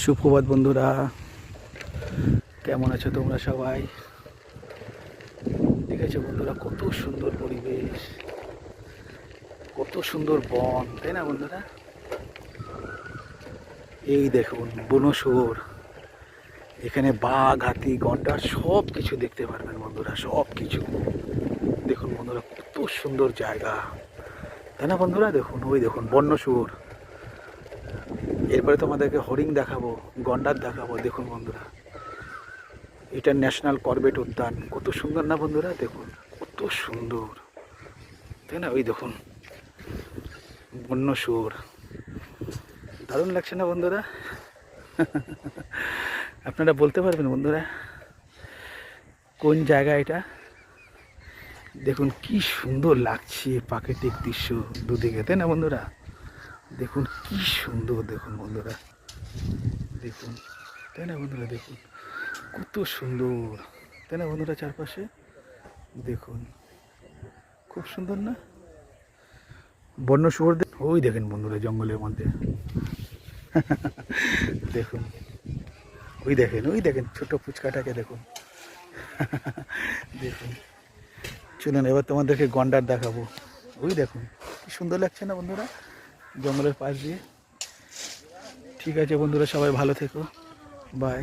সুপ্রভাত বন্ধুরা। কেমন আছো তোমরা সবাই? দেখেছ বন্ধুরা কত সুন্দর পরিবেশ, কত সুন্দর বন, তাই না বন্ধুরা? এই দেখুন বনশুয়োর এখানে বাঘ, হাতি গন্ডার সব কিছু দেখতে পারবেন বন্ধুরা সব কিছু দেখুন বন্ধুরা কত সুন্দর জায়গা, তাই না বন্ধুরা? দেখুন, ওই দেখুন বন্য শুয়োর এরপরে তোমাদেরকে হরিণ দেখাবো, গন্ডার দেখাবো, দেখুন বন্ধুরা। এটা ন্যাশনাল করবেট উদ্যান। কত সুন্দর না বন্ধুরা? দেখুন, কত সুন্দর। তাই না? ওই দেখুন, বন্য সুর দারুণ লাগছে না বন্ধুরা? আপনারা বলতে পারবেন বন্ধুরা, কোন জায়গা এটা? দেখুন, কি সুন্দর লাগছে প্রাকৃতিক দৃশ্য দুদিকে, তাই না বন্ধুরা? দেখুন, কি সুন্দর দেখুন বন্ধুরা। দেখুন, তাই না বন্ধুরা, দেখুন, কত সুন্দর। তাই না বন্ধুরা চারপাশে? দেখুন, খুব সুন্দর না? বন্য শুয়োরদের ওই দেখেন বন্ধুরা জঙ্গলের মধ্যে। দেখুন, ওই দেখেন ওই দেখেন ছোট ফুচকাটাকে দেখুন। দেখুন, চলুন এবার তোমাদেরকে গন্ডার দেখাবো। ওই দেখুন, কি সুন্দর লাগছে না বন্ধুরা? জঙ্গলের পাশ দিয়ে। ঠিক আছে বন্ধুরা সবাই ভালো থেকো। বাই